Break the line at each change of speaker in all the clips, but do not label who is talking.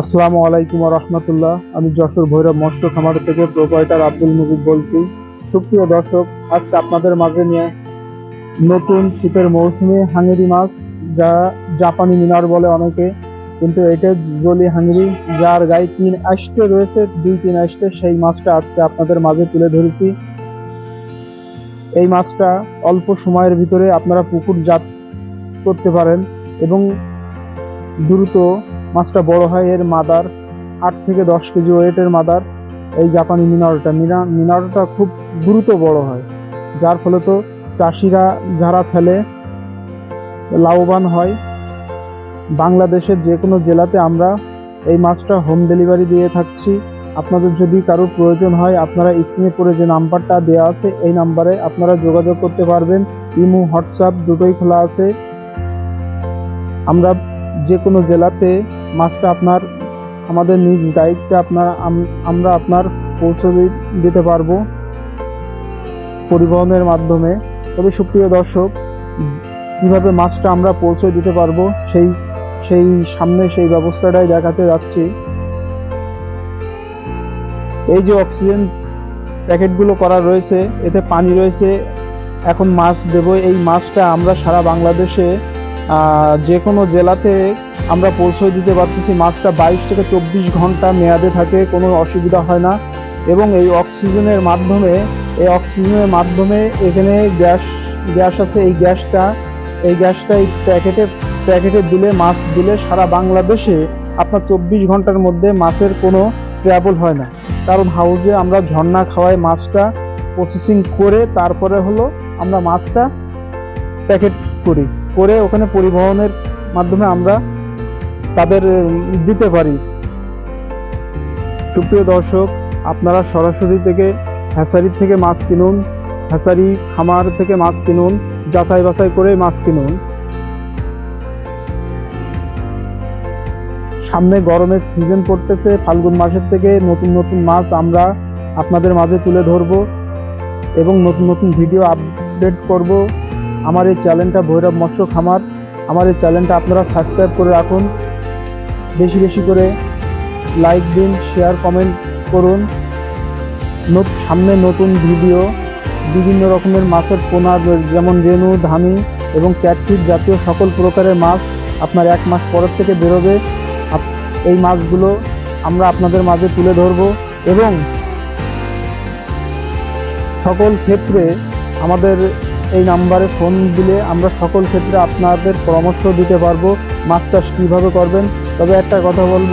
আসসালামু আলাইকুম রহমতুল্লাহ। আমি যশোর ভৈরব মৎস্য খামার থেকে প্রোপাইটার আব্দুল মুজিব বলছি। সুপ্রিয় দর্শক, আজকে আপনাদের মাঝে নিয়ে নতুন শীতের মৌসুমে হাঙ্গেরি মাছ, যা জাপানি মিনার বলে অনেকে, কিন্তু এটা জলি হাঙ্গেরি, যার গায়ে তিন আষ্টে রয়েছে, দুই তিন আষ্টে সেই মাছটা আজকে আপনাদের মাঝে তুলে ধরেছি। এই মাছটা অল্প সময়ের ভিতরে আপনারা পুকুর জাত করতে পারেন এবং দ্রুত মাছটা বড় হয় এর মাদার, আট থেকে দশ কেজি ওয়েটের মাদার, এই জাপানি মিনারটা। মিনা, মিনারটা খুব দ্রুত বড় হয়, যার ফলে তো চাষিরা যারা ফেলে, লাভবান হয়। বাংলাদেশের যে কোনো জেলাতে আমরা এই মাছটা হোম ডেলিভারি দিয়ে থাকছি। আপনাদের যদি কারোর প্রয়োজন হয়, আপনারা স্ক্রিনে পরে যে নাম্বারটা দেওয়া আছে, এই নাম্বারে আপনারা যোগাযোগ করতে পারবেন। ইমো, হোয়াটসঅ্যাপ দুটোই খোলা আছে। আমরা যে কোনো জেলাতে মাছটা আপনার, আমাদের নিজ দায়িত্বে আপনার আমরা আপনার পৌঁছে দিতে পারব পরিবহনের মাধ্যমে। তবে সুপ্রিয় দর্শক, কীভাবে মাছটা আমরা পৌঁছে দিতে পারব, সেই সেই সামনে সেই ব্যবস্থাটাই দেখাতে যাচ্ছি। এই যে অক্সিজেন প্যাকেটগুলো করা রয়েছে, এতে পানি রয়েছে। এখন মাছ দেব। এই মাছটা আমরা সারা বাংলাদেশে যে কোনো জেলাতে আমরা পৌঁছে দিতে পারতেছি। মাছটা বাইশ থেকে চব্বিশ ঘণ্টা মেয়াদে থাকে, কোনো অসুবিধা হয় না। এবং এই অক্সিজেনের মাধ্যমে, এই অক্সিজেনের মাধ্যমে এখানে গ্যাস গ্যাস আছে, এই গ্যাসটা এই গ্যাসটা এই প্যাকেটে প্যাকেটে দিলে, মাছ দিলে সারা বাংলাদেশে আপনার চব্বিশ ঘণ্টার মধ্যে মাছের কোনো ট্রাবল হয় না। কারণ হাউসে আমরা ঝর্ণা খাওয়াই মাছটা প্রসেসিং করে তারপরে হলো আমরা মাছটা প্যাকেট করি। করে ওখানে পরিবহনের মাধ্যমে আমরা তাদের দিতে পারি। সুপ্রিয় দর্শক, আপনারা সরাসরি থেকে হ্যাসারি থেকে মাছ কিনুন, হ্যাসারি খামার থেকে মাছ কিনুন, যাচাই বাছাই করে মাছ কিনুন। সামনে গরমের সিজন পড়তেছে, ফাল্গুন মাসের থেকে নতুন নতুন মাছ আমরা আপনাদের মাঝে তুলে ধরবো এবং নতুন নতুন ভিডিও আপডেট করব। আমার এই চ্যানেলটা ভৈরব মৎস্য খামার। আমার এই চ্যানেলটা আপনারা সাবস্ক্রাইব করে রাখুন। বেশি বেশি করে লাইক দিন শেয়ার কমেন্ট করুন। সামনে নতুন ভিডিও বিভিন্ন রকমের মাছের পোনা, যেমন রেনু ধামি এবং ক্যাটফিট জাতীয় সকল প্রকারের মাছ আপনার এক মাস পরের থেকে বেরোবে। এই মাছগুলো আমরা আপনাদের মাঝে তুলে ধরব এবং সকল ক্ষেত্রে আমাদের এই নাম্বারে ফোন দিলে আমরা সকল ক্ষেত্রে আপনাদের পরামর্শ দিতে পারব মাছ চাষ কীভাবে করবেন। তবে একটা কথা বলব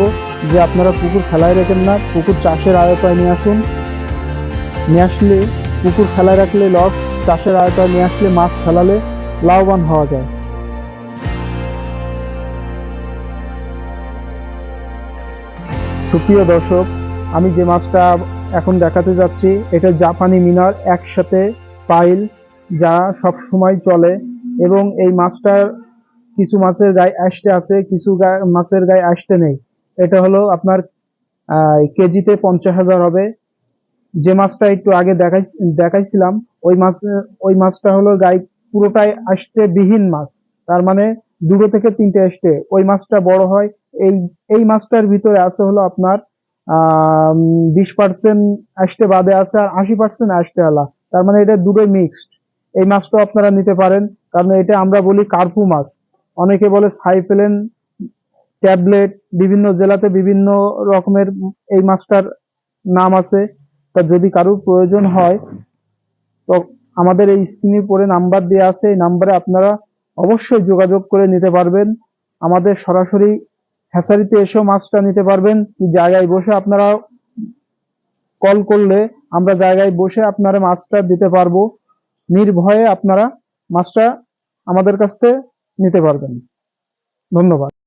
যে আপনারা পুকুর খেলায় রাখেন না, পুকুর চাষের আয়তায় নিয়ে আসুন। নিয়ে আসলে পুকুর খেলায় রাখলে লস, চাষের আয়তায় নিয়ে আসলে মাছ ফেলালে লাভবান হওয়া যায়। সুপ্রিয় দর্শক, আমি যে মাছটা এখন দেখাতে যাচ্ছি, এটা জাপানি মিনার একসাথে পাইল যা সব সময় চলে এবং এই মাছটার কিছু মাছের গায়ে আসতে আছে, কিছু মাছের গায়ে আসতে নেই। এটা হলো আপনার কেজিতে পঞ্চাশ হাজার হবে। যে মাছটা একটু আগে দেখাই, দেখাইছিলাম, ওই মাছ, ওই মাছটা হলো গায়ে পুরোটাই আসতে বিহীন মাছ। তার মানে দুটো থেকে তিনটে আসতে ওই মাছটা বড় হয়, এই এই মাছটার ভিতরে আছে হলো আপনার বিশ পার্সেন্ট আসতে বাদে আছে আর আশি পার্সেন্ট আসতে আলা। তার মানে এটা দুটোই মিক্সড এই মাছটা আপনারা নিতে পারেন। কারণ এটা আমরা বলি কার্পু মাছ। অনেকে বলে সাইফেলেন, ট্যাবলেট, বিভিন্ন জেলাতে বিভিন্ন রকমের এই মাছটার নাম আছে। তা যদি কারোর প্রয়োজন হয়, তো আমাদের এই স্ক্রিনে পরে নাম্বার দেওয়া আছে। এই নাম্বারে আপনারা অবশ্যই যোগাযোগ করে নিতে পারবেন। আমাদের সরাসরি হ্যাসারিতে এসেও মাছটা নিতে পারবেন। কি জায়গায় বসে আপনারা কল করলে আমরা জায়গায় বসে আপনারা মাছটা দিতে পারব। নির্ভয়ে আপনারা মাছটা আমাদের কাছ থেকে নিতে পারবেন। ধন্যবাদ।